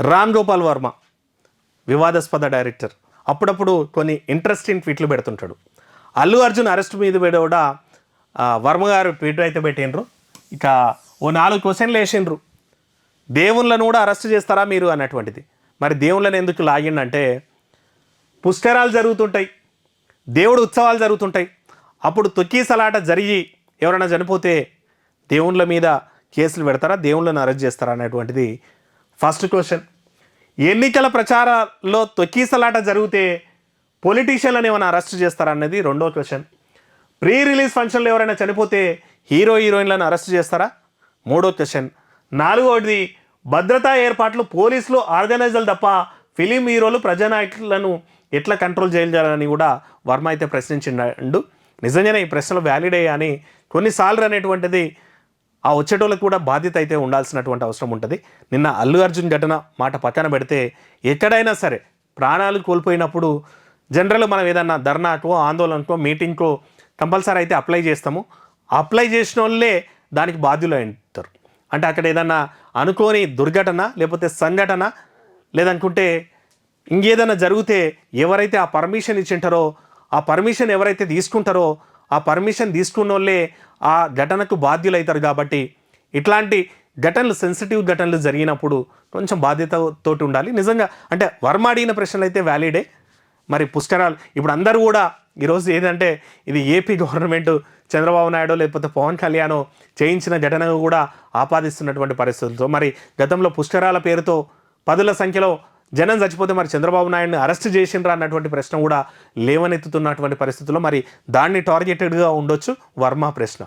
రామ్ గోపాల్ వర్మ వివాదాస్పద డైరెక్టర్. అప్పుడప్పుడు కొన్ని ఇంట్రెస్టింగ్ ట్వీట్లు పెడుతుంటాడు. అల్లు అర్జున్ అరెస్ట్ మీద కూడా వర్మ గారు ట్వీట్ అయితే పెట్టిండ్రు. ఇక ఓ నాలుగు క్వశ్చన్లు వేసిండ్రు. దేవుళ్ళను కూడా అరెస్ట్ చేస్తారా మీరు అన్నటువంటిది. మరి దేవుళ్ళని ఎందుకు లాగిండంటే పుష్కరాలు జరుగుతుంటాయి. దేవుడు ఉత్సవాలు జరుగుతుంటాయి. అప్పుడు తొక్కీసలాట జరిగి ఎవరైనా చనిపోతే దేవుళ్ళ మీద కేసులు పెడతారా? దేవుళ్ళని అరెస్ట్ చేస్తారా? అనేటువంటిది ఫస్ట్ క్వశ్చన్. ఎన్నికల ప్రచారాల్లో తొక్కీసలాట జరిగితే పొలిటీషియన్లను ఏమైనా అరెస్ట్ చేస్తారా అనేది రెండో క్వశ్చన్. ప్రీ రిలీజ్ ఫంక్షన్లో ఎవరైనా చనిపోతే హీరో హీరోయిన్లను అరెస్ట్ చేస్తారా? మూడో క్వశ్చన్. నాలుగోది భద్రతా ఏర్పాట్లు పోలీసులు ఆర్గనైజర్లు తప్ప ఫిలిం హీరోలు ప్రజానాయకులను ఎట్లా కంట్రోల్ చేయాలని కూడా వర్మ అయితే ప్రశ్నించిండు. నిజంగానే ఈ ప్రశ్నలు వ్యాలిడే అని కొన్నిసార్లు అనేటువంటిది ఆ వచ్చేటోళ్ళకి కూడా బాధ్యత అయితే ఉండాల్సినటువంటి అవసరం ఉంటుంది. నిన్న అల్లు అర్జున్ ఘటన మాట పక్కన పెడితే ఎక్కడైనా సరే ప్రాణాలు కోల్పోయినప్పుడు జనరల్ మనం ఏదన్నా ధర్నాకో ఆందోళనకో మీటింగ్కో కంపల్సరీ అయితే అప్లై చేస్తాము. అప్లై చేసిన వాళ్ళే దానికి బాధ్యులు ఉంటారు అంటే అక్కడ ఏదన్నా అనుకోని దుర్ఘటన లేకపోతే సంఘటన లేదనుకుంటే ఇంకేదైనా జరిగితే ఎవరైతే ఆ పర్మిషన్ ఇచ్చింటారో ఆ పర్మిషన్ ఎవరైతే తీసుకుంటారో ఆ పర్మిషన్ తీసుకున్న వాళ్ళే ఆ ఘటనకు బాధ్యులవుతారు కాబట్టి ఇట్లాంటి ఘటనలు సెన్సిటివ్ ఘటనలు జరిగినప్పుడు కొంచెం బాధ్యతతోటి ఉండాలి. నిజంగా అంటే వర్మ అడిగిన ప్రశ్నలు అయితే వ్యాలిడే మరి పుష్కరాలు ఇప్పుడు అందరూ కూడా ఈరోజు ఏదంటే ఇది ఏపీ గవర్నమెంట్ చంద్రబాబు నాయుడు లేకపోతే పవన్ కళ్యాణ్ చేయించిన ఘటనను కూడా ఆపాదిస్తున్నటువంటి పరిస్థితులతో మరి గతంలో పుష్కరాల పేరుతో పదుల సంఖ్యలో జనం చచ్చిపోతే మరి చంద్రబాబు నాయుడిని అరెస్ట్ చేసిండ్రా అన్నటువంటి ప్రశ్న కూడా లేవనెత్తుతున్నటువంటి పరిస్థితుల్లో మరి దాన్ని టార్గెటెడ్గా ఉండొచ్చు. వర్మ ప్రశ్న.